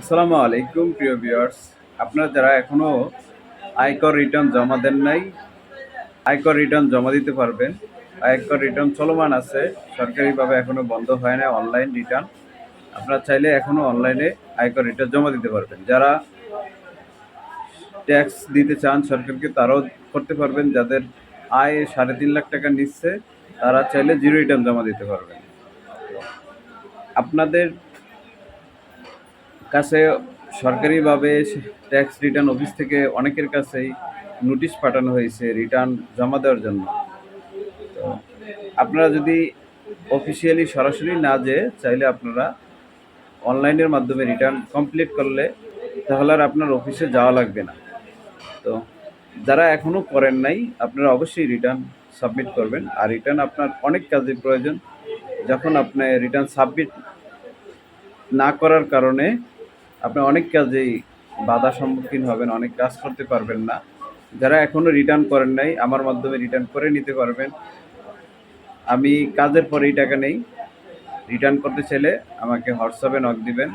আসসালামু আলাইকুম, প্রিয় ভিউয়ার্স আপনারা যারা এখনও আয়কর রিটার্ন জমা দেন নাই, আয়কর রিটার্ন জমা দিতে পারবেন। আয়কর রিটার্ন চলমান আছে, সরকারিভাবে এখনও বন্ধ হয় না অনলাইন রিটার্ন আপনারা চাইলে এখনও অনলাইনে আয়কর রিটার্ন জমা দিতে পারবেন। যারা ট্যাক্স দিতে চান সরকারকে, তারাও করতে পারবেন। যাদের আয় সাড়ে তিন লাখ টাকা নিচ্ছে, তারা চাইলে জিরো রিটার্ন জমা দিতে পারবেন। আপনাদের কাছে সরকারিভাবে ট্যাক্স রিটার্ন অফিস থেকে অনেকের কাছেই নোটিশ পাঠানো হয়েছে রিটার্ন জমা দেওয়ার জন্য। তো আপনারা যদি অফিসিয়ালি সরাসরি না যেয়ে চাইলে আপনারা অনলাইনের মাধ্যমে রিটার্ন কমপ্লিট করলে তাহলে আর আপনার অফিসে যাওয়া লাগবে না। তো যারা এখনও করেন নাই, আপনারা অবশ্যই রিটার্ন সাবমিট করবেন। আর রিটার্ন আপনার অনেক কাজে প্রয়োজন। যখন আপনি রিটার্ন সাবমিট না করার কারণে আপনি অনেক কাজেই বাধা সম্মুখীন হবেন, অনেক কাজ করতে পারবেন না। যারা এখনও রিটার্ন করেন নাই, আমার মাধ্যমে রিটার্ন করে নিতে পারবেন। আমি কাজের পরে এই টাকা নেই। রিটার্ন করতে চাইলে আমাকে হোয়াটসঅ্যাপে নক দিবেন।